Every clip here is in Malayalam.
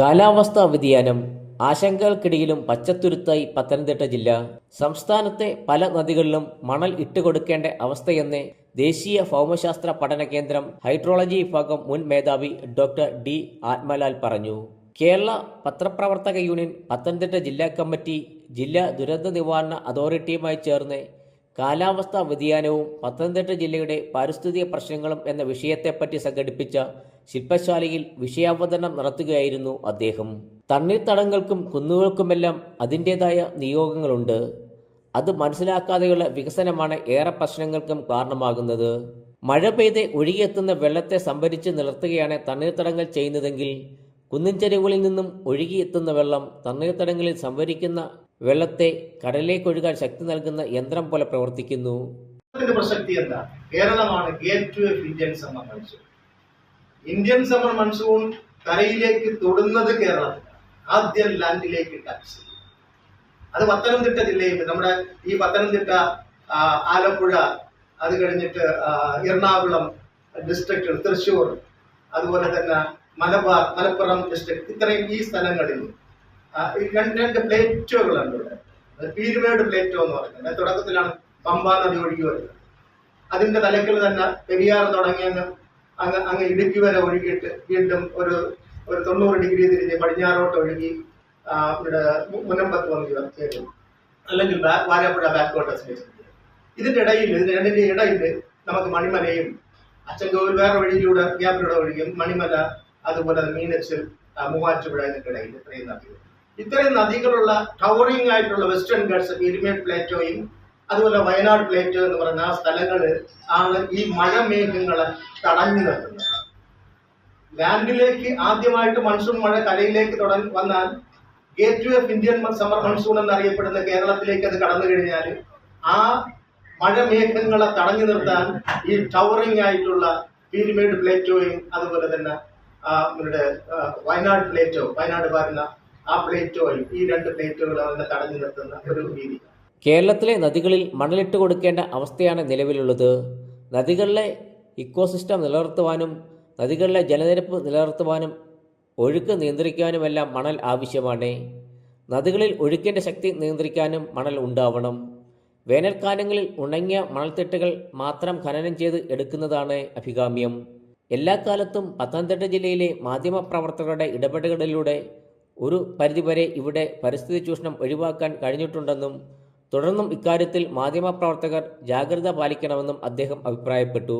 കാലാവസ്ഥാ വ്യതിയാനം ആശങ്കകൾക്കിടയിലും പച്ചത്തുരുത്തായി പത്തനംതിട്ട ജില്ല. സംസ്ഥാനത്തെ പല നദികളിലും മണൽ ഇട്ടുകൊടുക്കേണ്ട അവസ്ഥയെന്ന് ദേശീയ ഭൗമശാസ്ത്ര പഠന കേന്ദ്രം ഹൈഡ്രോളജി വിഭാഗം മുൻ മേധാവി ഡോക്ടർ ഡി ആത്മലാൽ പറഞ്ഞു. കേരള പത്രപ്രവർത്തക യൂണിയൻ പത്തനംതിട്ട ജില്ലാ കമ്മിറ്റി ജില്ലാ ദുരന്ത നിവാരണ അതോറിറ്റിയുമായി ചേർന്ന് കാലാവസ്ഥാ വ്യതിയാനവും പത്തനംതിട്ട ജില്ലയുടെ പാരിസ്ഥിതിക പ്രശ്നങ്ങളും എന്ന വിഷയത്തെപ്പറ്റി സംഘടിപ്പിച്ച ശില്പശാലയിൽ വിഷയാവതരണം നടത്തുകയായിരുന്നു അദ്ദേഹം. തണ്ണീർത്തടങ്ങൾക്കും കുന്നുകൾക്കുമെല്ലാം അതിന്റെതായ നിയോഗങ്ങളുണ്ട്. അത് മനസ്സിലാക്കാതെയുള്ള വികസനമാണ് ഏറെ പ്രശ്നങ്ങൾക്കും കാരണമാകുന്നത്. മഴ പെയ്ത് ഒഴുകിയെത്തുന്ന വെള്ളത്തെ സംഭരിച്ച് നിലർത്തുകയാണ് തണ്ണീർത്തടങ്ങൾ ചെയ്യുന്നതെങ്കിൽ കുന്നിൻ കുന്നിൻചെരുവുകളിൽ നിന്നും ഒഴുകിയെത്തുന്ന വെള്ളം തണ്ണീർത്തടങ്ങളിൽ സംഭരിക്കുന്ന വെള്ളത്തെ കടലിലേക്കൊഴുകാൻ ശക്തി നൽകുന്ന യന്ത്രം പോലെ പ്രവർത്തിക്കുന്നു. പ്രസക്തി എന്താ? കേരളമാണ് gate of Indian summer monsoon. Indian summer monsoon കരയിലേക്ക് തൊടുന്നത് കേരളത്തിലാണ് ആദ്യം ലാൻഡിലേക്ക് ടച്ച് അത് പത്തനംതിട്ട ജില്ലയിൽ നമ്മുടെ ഈ പത്തനംതിട്ട ആലപ്പുഴ അത് കഴിഞ്ഞിട്ട് എറണാകുളം ഡിസ്ട്രിക്റ്റ് തൃശ്ശൂർ അതുപോലെ തന്നെ മലബാർ മലപ്പുറം ഡിസ്ട്രിക്ട് ഇത്രയും ഈ സ്ഥലങ്ങളിൽ രണ്ട് രണ്ട് പ്ലേറ്റുകളുണ്ട് ഇവിടെ. പീരുമേട് പ്ലേറ്റോ എന്ന് പറയുന്നത്. തുടക്കത്തിലാണ് പമ്പാ നദി ഒഴുകി വരുന്നത്. അതിന്റെ തലക്കിൽ തന്നെ പെരിയാർ തുടങ്ങി അങ്ങ് അങ്ങ് അങ്ങ് ഇടുക്കി വരെ ഒഴുകിയിട്ട് വീണ്ടും ഒരു ഒരു തൊണ്ണൂറ് ഡിഗ്രി തിരിഞ്ഞ് പടിഞ്ഞാറോട്ട് ഒഴുകി ഇവിടെ മുനമ്പത്ത് വന്ന് ചേരും. അല്ലെങ്കിൽ വാരപ്പുഴ വാരാപ്പുഴ ബാക്ക് വാട്ടേഴ്സിലേക്ക് ഇതിന്റെ ഇടയിൽ ഇതിന്റെ രണ്ടിന്റെ ഇടയിൽ നമുക്ക് മണിമലയും അച്ചൻകോവിൽ വേറെ വഴിയിലൂടെ ഗ്യാപ്പിലൂടെ ഒഴുകിയും മണിമല അതുപോലെ മീനച്ചിൽ മൂവാറ്റുപുഴ ഇതിന്റെ ഇടയിൽ ഇത്രയും നദികൾ. ഇത്രയും നദികളുള്ള ടവറിംഗ് ആയിട്ടുള്ള വെസ്റ്റേൺ ഗഡ്സ് പീരിമേഡ് പ്ലേറ്റോയും അതുപോലെ വയനാട് പ്ലേറ്റോ എന്ന് പറയുന്ന ആ സ്ഥലങ്ങൾ ആണ് ഈ മഴമേഘങ്ങളെ തടഞ്ഞു നിർത്തുന്നത് ലാൻഡിലേക്ക് ആദ്യമായിട്ട് മൺസൂൺ മഴ കരയിലേക്ക് തുടങ്ങി വന്നാൽ gateway of Indian summer monsoon എന്നറിയപ്പെടുന്ന കേരളത്തിലേക്ക് അത് കടന്നു കഴിഞ്ഞാൽ ആ മഴമേഘങ്ങളെ തടഞ്ഞു നിർത്താൻ ഈ ടവറിംഗ് ആയിട്ടുള്ള പീരിമേഡ് പ്ലേറ്റോയും അതുപോലെ തന്നെ നമ്മുടെ വയനാട് പ്ലേറ്റോ വയനാട് വരുന്ന ആ പ്ലേറ്റോയും ഈ രണ്ട് പ്ലേറ്റുകളും അതിനെ തടഞ്ഞു നിർത്തുന്ന ഒരു രീതി. കേരളത്തിലെ നദികളിൽ മണലിട്ട് കൊടുക്കേണ്ട അവസ്ഥയാണ് നിലവിലുള്ളത്. നദികളിലെ ഇക്കോസിസ്റ്റം നിലനിർത്തുവാനും നദികളിലെ ജലനിരപ്പ് നിലനിർത്തുവാനും ഒഴുക്ക് നിയന്ത്രിക്കാനുമെല്ലാം മണൽ ആവശ്യമാണ്. നദികളിൽ ഒഴുക്കിന്റെ ശക്തി നിയന്ത്രിക്കാനും മണൽ ഉണ്ടാവണം. വേനൽക്കാലങ്ങളിൽ ഉണങ്ങിയ മണൽത്തിട്ടുകൾ മാത്രം ഖനനം ചെയ്ത് എടുക്കുന്നതാണ് അഭികാമ്യം. എല്ലാ കാലത്തും പത്തനംതിട്ട ജില്ലയിലെ മാധ്യമപ്രവർത്തകരുടെ ഇടപെടലുകളിലൂടെ ഒരു പരിധിവരെ ഇവിടെ പരിസ്ഥിതി ചൂഷണം ഒഴിവാക്കാൻ കഴിഞ്ഞിട്ടുണ്ടെന്നും തുടർന്നും ഇക്കാര്യത്തിൽ മാധ്യമപ്രവർത്തകർ ജാഗ്രത പാലിക്കണമെന്നും അദ്ദേഹം അഭിപ്രായപ്പെട്ടു.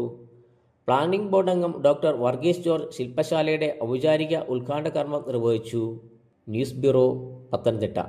പ്ലാനിംഗ് ബോർഡ് അംഗം ഡോക്ടർ വർഗീസ് ജോർജ് ശില്പശാലയുടെ ഔപചാരിക ഉദ്ഘാടന കർമ്മം നിർവഹിച്ചു. News bureau Pathanamthitta.